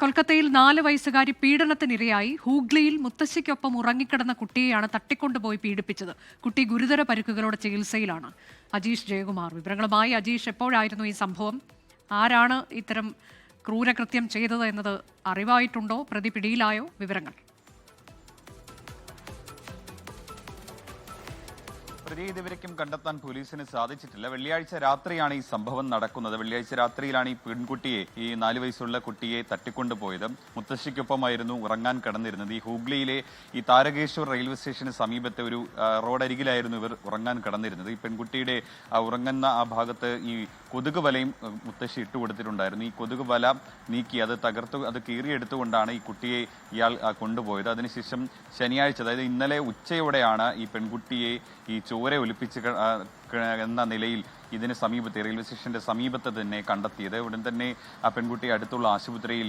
കൊൽക്കത്തയിൽ നാല് വയസ്സുകാരി പീഡനത്തിനിരയായി ഹൂഗ്ലിയിൽ മുത്തശ്ശിക്കൊപ്പം ഉറങ്ങിക്കിടന്ന കുട്ടിയെയാണ് തട്ടിക്കൊണ്ടുപോയി പീഡിപ്പിച്ചത്. കുട്ടി ഗുരുതര പരിക്കുകളോടെ ചികിത്സയിലാണ്. അജീഷ് ജയകുമാർ വിവരങ്ങളുമായി അജീഷ് എപ്പോഴായിരുന്നു ഈ സംഭവം? ആരാണ് ഇത്തരം ക്രൂരകൃത്യം ചെയ്തത് എന്നത് അറിവായിട്ടുണ്ടോ? പ്രതി പിടിയിലായോ? വിവരങ്ങൾ. പ്രതിയെ ഇതുവരയ്ക്കും കണ്ടെത്താൻ പോലീസിന് സാധിച്ചിട്ടില്ല. വെള്ളിയാഴ്ച രാത്രിയാണ് ഈ സംഭവം നടക്കുന്നത്. വെള്ളിയാഴ്ച രാത്രിയിലാണ് ഈ പെൺകുട്ടിയെ ഈ നാല് വയസ്സുള്ള കുട്ടിയെ തട്ടിക്കൊണ്ടുപോയത്. മുത്തശ്ശിക്കൊപ്പമായിരുന്നു ഉറങ്ങാൻ കടന്നിരുന്നത്. ഈ ഹൂഗ്ലിയിലെ ഈ താരകേശ്വർ റെയിൽവേ സ്റ്റേഷന് സമീപത്തെ ഒരു റോഡരികിലായിരുന്നു ഇവർ ഉറങ്ങാൻ കടന്നിരുന്നത്. ഈ പെൺകുട്ടിയുടെ ഉറങ്ങുന്ന ആ ഭാഗത്ത് ഈ കൊതുക് വലയും മുത്തശ്ശി ഇട്ടുകൊടുത്തിട്ടുണ്ടായിരുന്നു ഈ കൊതുക് വല നീക്കി അത് തകർത്ത് അത് കീറിയെടുത്തുകൊണ്ടാണ് ഈ കുട്ടിയെ ഇയാൾ കൊണ്ടുപോയത്. അതിനുശേഷം ശനിയാഴ്ച അതായത് ഇന്നലെ ഉച്ചയോടെയാണ് ഈ പെൺകുട്ടിയെ ഈ ചോര ഒലിപ്പിച്ച് എന്ന നിലയിൽ ഇതിന് സമീപത്ത് റെയിൽവേ സ്റ്റേഷന്റെ സമീപത്ത് തന്നെ കണ്ടെത്തിയത്. ഉടൻ തന്നെ ആ പെൺകുട്ടിയെ അടുത്തുള്ള ആശുപത്രിയിൽ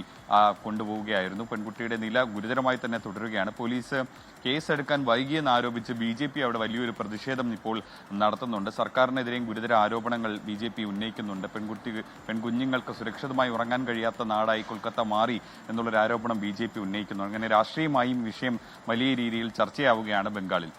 കൊണ്ടുപോവുകയായിരുന്നു. പെൺകുട്ടിയുടെ നില ഗുരുതരമായി തന്നെ തുടരുകയാണ്. പോലീസ് കേസെടുക്കാൻ വൈകിയെന്ന് ആരോപിച്ച് ബി ജെ പി അവിടെ വലിയൊരു പ്രതിഷേധം ഇപ്പോൾ നടത്തുന്നുണ്ട്. സർക്കാരിനെതിരെയും ഗുരുതര ആരോപണങ്ങൾ ബി ജെ പി ഉന്നയിക്കുന്നുണ്ട്. പെൺകുട്ടി പെൺകുഞ്ഞുങ്ങൾക്ക് സുരക്ഷിതമായി ഉറങ്ങാൻ കഴിയാത്ത നാടായി കൊൽക്കത്ത മാറി എന്നുള്ളൊരു ആരോപണം ബി ജെ പി ഉന്നയിക്കുന്നു അങ്ങനെ രാഷ്ട്രീയമായും വിഷയം വലിയ രീതിയിൽ ചർച്ചയാവുകയാണ് ബംഗാളിൽ.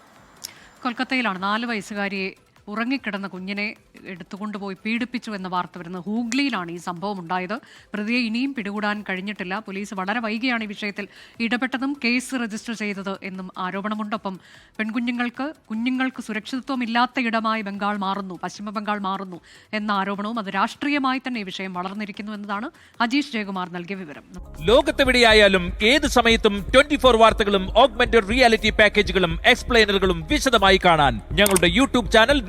കൊൽക്കത്തയിലാണ് നാല് വയസ്സുകാരിയെ ഉറങ്ങിക്കിടന്ന കുഞ്ഞിനെ എടുത്തുകൊണ്ടുപോയി പീഡിപ്പിച്ചു എന്ന വാർത്ത വരുന്നത് ഹൂഗ്ലിയിലാണ് ഈ സംഭവം ഉണ്ടായത് പ്രതിയെ ഇനിയും പിടികൂടാൻ കഴിഞ്ഞിട്ടില്ല. പോലീസ് വളരെ വൈകിയാണ് ഈ വിഷയത്തിൽ ഇടപെട്ടതും കേസ് രജിസ്റ്റർ ചെയ്തത് എന്നും ആരോപണമുണ്ട്. ഒപ്പം പെൺകുഞ്ഞുങ്ങൾക്ക് കുഞ്ഞുങ്ങൾക്ക് സുരക്ഷിതത്വം ഇല്ലാത്ത ഇടമായി ബംഗാൾ മാറുന്നു പശ്ചിമ ബംഗാൾ മാറുന്നു എന്ന ആരോപണവും അത് രാഷ്ട്രീയമായി തന്നെ ഈ വിഷയം വളർന്നിരിക്കുന്നു എന്നതാണ് അജീഷ് ജയകുമാർ നൽകിയ വിവരം. ലോകത്തെവിടെയായാലും ഏത് സമയത്തും ട്വന്റി ഫോർ വാർത്തകളും ഓഗ്മെന്റഡ് റിയാലിറ്റി പാക്കേജുകളും എക്സ്പ്ലെയിനറുകളും വിശദമായി കാണാൻ ഞങ്ങളുടെ യൂട്യൂബ് ചാനൽ